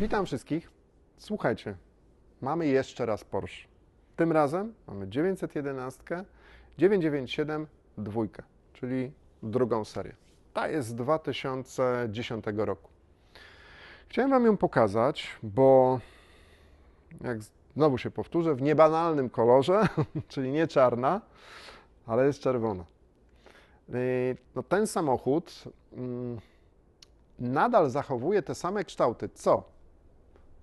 Witam wszystkich. Słuchajcie, mamy jeszcze raz Porsche. Tym razem mamy 911, 997 dwójkę, czyli drugą serię. Ta jest z 2010 roku. Chciałem Wam ją pokazać, bo jak znowu się powtórzę, w niebanalnym kolorze, czyli nie czarna, ale jest czerwona. No, ten samochód mm, nadal zachowuje te same kształty, co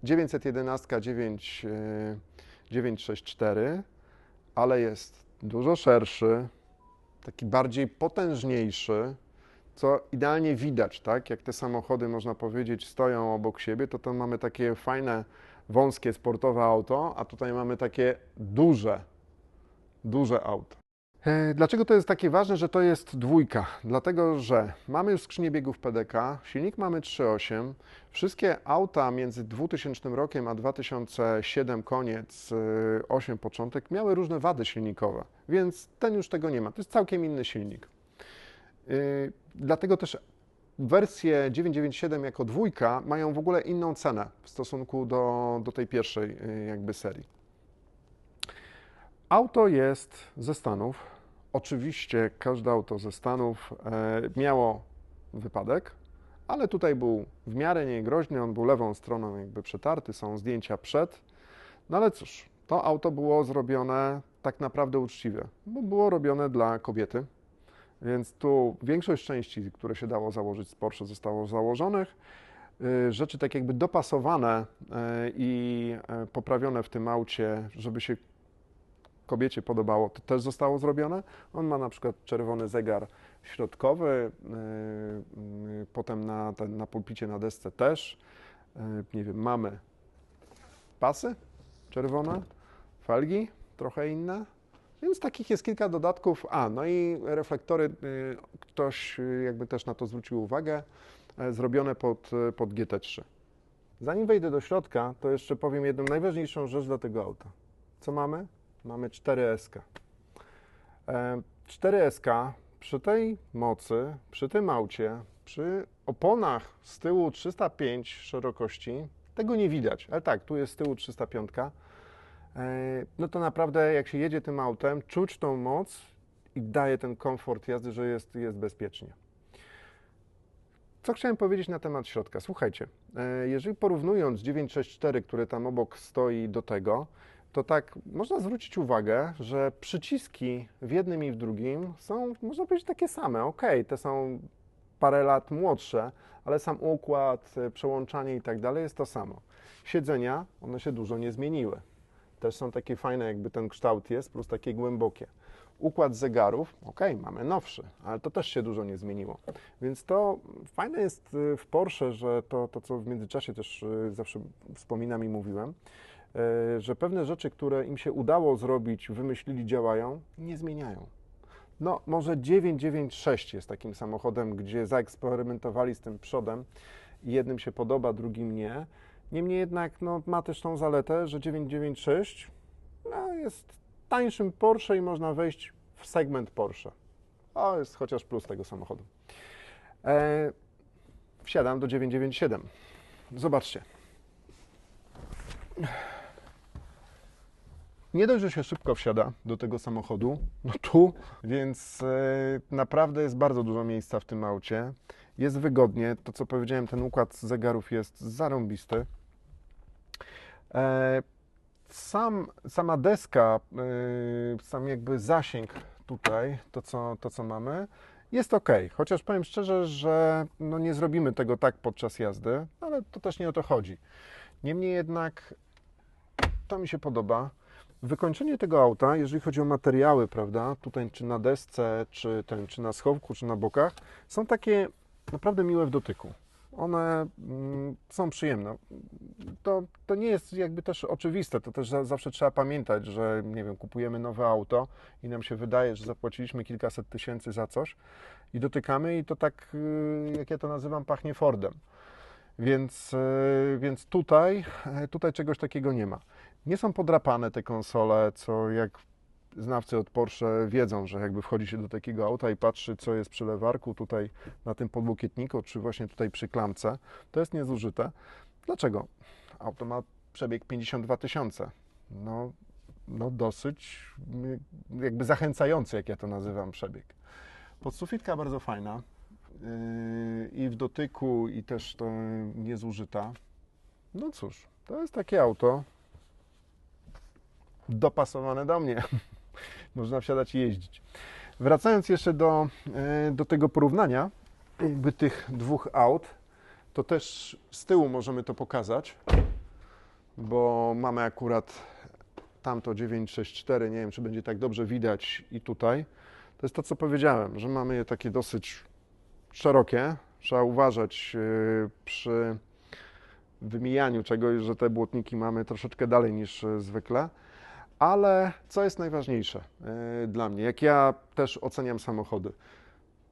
911, 9, yy, 964, ale jest dużo szerszy, taki bardziej potężniejszy, co idealnie widać, tak? Jak te samochody, można powiedzieć, stoją obok siebie, to tam mamy takie fajne, wąskie, sportowe auto, a tutaj mamy takie duże, duże auto. E, Dlaczego to jest takie ważne, że to jest dwójka? Dlatego, że mamy już skrzynię biegów PDK, silnik mamy 3.8, wszystkie auta między 2000 rokiem a 2007 koniec, y, 8 początek miały różne wady silnikowe, więc ten już tego nie ma. To jest całkiem inny silnik. Y, Dlatego też wersje 997 jako dwójka mają w ogóle inną cenę w stosunku do, do tej pierwszej y, jakby serii. Auto jest ze Stanów. Oczywiście każde auto ze Stanów e, miało wypadek, ale tutaj był w miarę niegroźny, on był lewą stroną jakby przetarty, są zdjęcia przed. No ale cóż, to auto było zrobione tak naprawdę uczciwie, bo było robione dla kobiety, więc tu większość części, które się dało założyć z Porsche zostało założonych. Y, Rzeczy tak jakby dopasowane y, i poprawione w tym aucie, żeby się kobiecie podobało, to też zostało zrobione. On ma na przykład czerwony zegar środkowy, y, y, potem na, ten, na pulpicie na desce też. Y, Nie wiem, mamy pasy czerwone, felgi trochę inne, więc takich jest kilka dodatków. A, no i reflektory, ktoś jakby też na to zwrócił uwagę, zrobione pod, pod GT3. Zanim wejdę do środka, to jeszcze powiem jedną najważniejszą rzecz dla tego auta. Co mamy? Mamy 4SK. E, 4SK przy tej mocy, przy tym aucie, przy oponach z tyłu 305 szerokości, tego nie widać, ale tak, tu jest z tyłu 305. E, No to naprawdę, jak się jedzie tym autem, czuć tą moc i daje ten komfort jazdy, że jest, jest bezpiecznie. Co chciałem powiedzieć na temat środka? Słuchajcie, e, jeżeli porównując 964, który tam obok stoi do tego, to tak można zwrócić uwagę, że przyciski w jednym i w drugim są, można powiedzieć, takie same. Ok, te są parę lat młodsze, ale sam układ, e, przełączanie i tak dalej jest to samo. Siedzenia, one się dużo nie zmieniły. Też są takie fajne, jakby ten kształt jest, plus takie głębokie. Układ zegarów, ok, mamy nowszy, ale to też się dużo nie zmieniło. Więc to fajne jest y, w Porsche, że to, to co w międzyczasie też y, zawsze wspominam i mówiłem, y, że pewne rzeczy, które im się udało zrobić, wymyślili, działają, nie zmieniają. No, może 996 jest takim samochodem, gdzie zaeksperymentowali z tym przodem jednym się podoba, drugim nie. Niemniej jednak no, ma też tą zaletę, że 996 no, jest tańszym Porsche i można wejść w segment Porsche. To jest chociaż plus tego samochodu. E, wsiadam do 997. Zobaczcie. Nie dość, że się szybko wsiada do tego samochodu, no tu, więc e, naprawdę jest bardzo dużo miejsca w tym aucie. Jest wygodnie. To, co powiedziałem, ten układ zegarów jest zarąbisty. E, sam, sama deska, y, sam jakby zasięg tutaj, to co, to co mamy, jest ok. Chociaż powiem szczerze, że no nie zrobimy tego tak podczas jazdy, ale to też nie o to chodzi. Niemniej jednak to mi się podoba. Wykończenie tego auta, jeżeli chodzi o materiały, prawda, tutaj czy na desce, czy, ten, czy na schowku, czy na bokach, są takie naprawdę miłe w dotyku. One mm, są przyjemne. To, to nie jest jakby też oczywiste, to też za, zawsze trzeba pamiętać, że nie wiem, kupujemy nowe auto i nam się wydaje, że zapłaciliśmy kilkaset tysięcy za coś i dotykamy i to tak, y, jak ja to nazywam, pachnie Fordem. Więc, y, więc tutaj, y, tutaj czegoś takiego nie ma. Nie są podrapane te konsole, co jak znawcy od Porsche wiedzą, że jakby wchodzi się do takiego auta i patrzy, co jest przy lewarku, tutaj na tym podłokietniku, czy właśnie tutaj przy klamce, to jest niezużyte. Dlaczego? Auto ma przebieg 52 tysiące. No, no dosyć y, jakby zachęcający, jak ja to nazywam, przebieg. Podsufitka bardzo fajna yy, i w dotyku, i też to niezużyta. No cóż, to jest takie auto dopasowane do mnie. Można wsiadać i jeździć. Wracając jeszcze do, yy, do tego porównania, jakby tych dwóch aut, to też z tyłu możemy to pokazać, bo mamy akurat tamto 964, nie wiem czy będzie tak dobrze widać i tutaj. To jest to, co powiedziałem, że mamy je takie dosyć szerokie. Trzeba uważać yy, przy wymijaniu czegoś, że te błotniki mamy troszeczkę dalej niż yy, zwykle. Ale co jest najważniejsze yy, dla mnie, jak ja też oceniam samochody?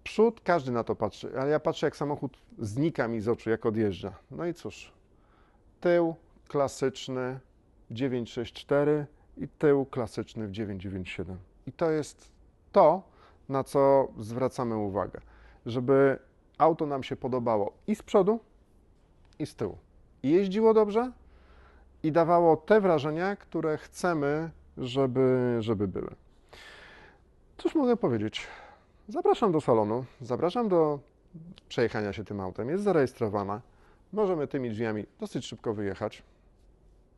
Przód, każdy na to patrzy, ale ja patrzę, jak samochód znika mi z oczu, jak odjeżdża. No i cóż, tył klasyczny 964 i tył klasyczny w 997. I to jest to, na co zwracamy uwagę, żeby auto nam się podobało i z przodu, i z tyłu. I jeździło dobrze i dawało te wrażenia, które chcemy, żeby, żeby były. Cóż mogę powiedzieć? Zapraszam do salonu, zapraszam do przejechania się tym autem. Jest zarejestrowana. Możemy tymi drzwiami dosyć szybko wyjechać,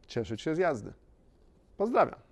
cieszyć się z jazdy. Pozdrawiam.